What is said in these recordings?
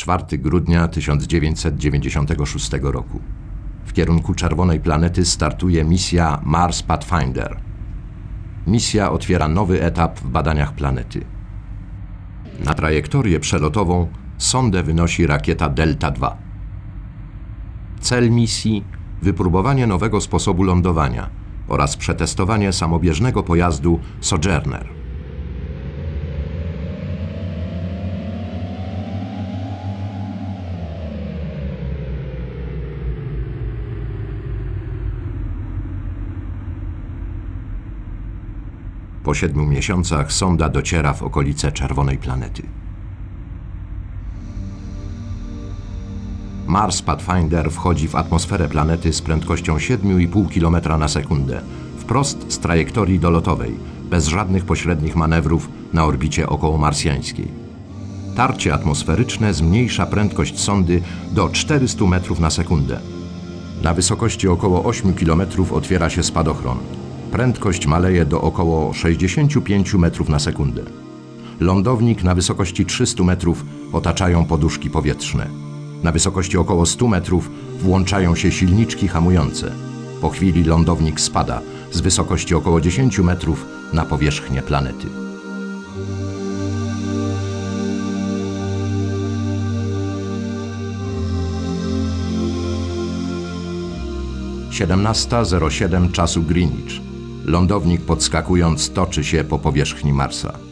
4 grudnia 1996 roku. W kierunku czerwonej planety startuje misja Mars Pathfinder. Misja otwiera nowy etap w badaniach planety. Na trajektorię przelotową sondę wynosi rakieta Delta II. Cel misji wypróbowanie nowego sposobu lądowania oraz przetestowanie samobieżnego pojazdu Sojourner. Po siedmiu miesiącach sonda dociera w okolice czerwonej planety. Mars Pathfinder wchodzi w atmosferę planety z prędkością 7,5 km na sekundę, wprost z trajektorii dolotowej, bez żadnych pośrednich manewrów na orbicie okołomarsjańskiej. Tarcie atmosferyczne zmniejsza prędkość sondy do 400 metrów na sekundę. Na wysokości około 8 km otwiera się spadochron. Prędkość maleje do około 65 metrów na sekundę. Lądownik na wysokości 300 metrów otaczają poduszki powietrzne. Na wysokości około 100 metrów włączają się silniczki hamujące. Po chwili lądownik spada z wysokości około 10 metrów na powierzchnię planety. Siedemnasta zero siedem czasu Greenwich. Lądownik podskakując toczy się po powierzchni Marsa.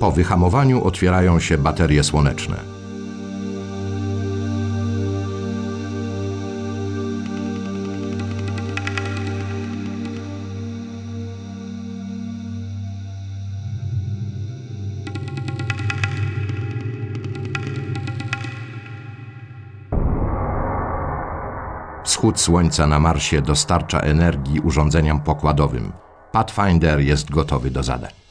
Po wyhamowaniu otwierają się baterie słoneczne. Wschód słońca na Marsie dostarcza energii urządzeniom pokładowym. Pathfinder jest gotowy do zadań.